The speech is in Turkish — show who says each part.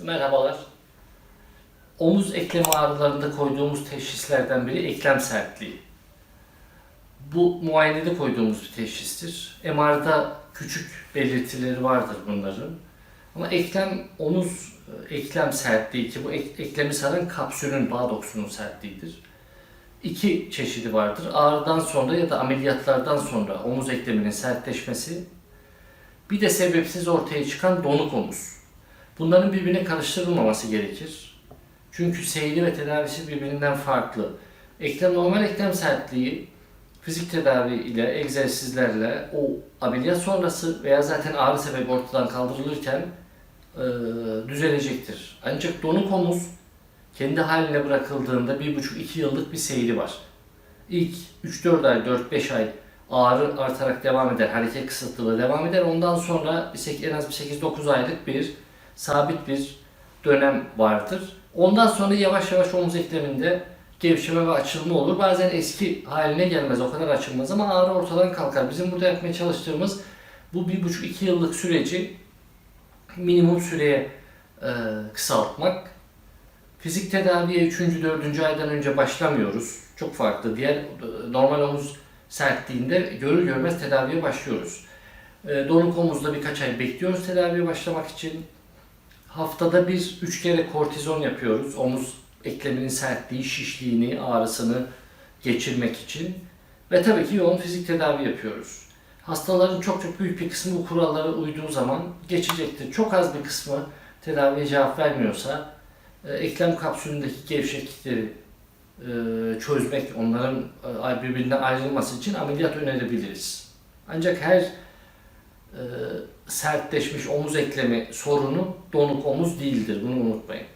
Speaker 1: Merhabalar. Omuz eklemi ağrılarında koyduğumuz teşhislerden biri eklem sertliği. Bu muayenede koyduğumuz bir teşhistir. MR'da küçük belirtileri vardır bunların. Ama eklem, omuz e, eklem sertliği ki bu ek- eklemi saran kapsülün, bağ dokusunun sertliğidir. İki çeşidi vardır. Ağrıdan sonra ya da ameliyatlardan sonra omuz ekleminin sertleşmesi. Bir de sebepsiz ortaya çıkan donuk omuz. Bunların birbirine karıştırılmaması gerekir. Çünkü seyri ve tedavisi birbirinden farklı. Eklem normal eklem sertliği fizik tedavi ile, egzersizlerle o ameliyat sonrası veya zaten ağrı sebebi ortadan kaldırılırken e, düzelecektir. Ancak donuk omuz kendi haline bırakıldığında 1,5-2 yıllık bir seyri var. İlk 3-4 ay, 4-5 ay ağrı artarak devam eder, hareket kısıtlılığı devam eder. Ondan sonra en az bir 8-9 aylık bir sabit bir dönem vardır. Ondan sonra yavaş yavaş omuz ekleminde gevşeme ve açılma olur. Bazen eski haline gelmez, o kadar açılmaz ama ağrı ortadan kalkar. Bizim burada yapmaya çalıştığımız bu bir buçuk iki yıllık süreci minimum süreye e, kısaltmak. Fizik tedaviye 3. 4. aydan önce başlamıyoruz. Çok farklı. Diğer e, normal omuz sertliğinde görür görmez tedaviye başlıyoruz. E, donuk omuzda birkaç ay bekliyoruz tedaviye başlamak için. Haftada bir üç kere kortizon yapıyoruz. Omuz ekleminin sertliği, şişliğini, ağrısını geçirmek için. Ve tabii ki yoğun fizik tedavi yapıyoruz. Hastaların çok çok büyük bir kısmı bu kurallara uyduğu zaman geçecektir. Çok az bir kısmı tedaviye cevap vermiyorsa e, eklem kapsülündeki gevşeklikleri e, çözmek, onların e, birbirinden ayrılması için ameliyat önerebiliriz. Ancak her sertleşmiş omuz eklemi sorunu donuk omuz değildir. Bunu unutmayın.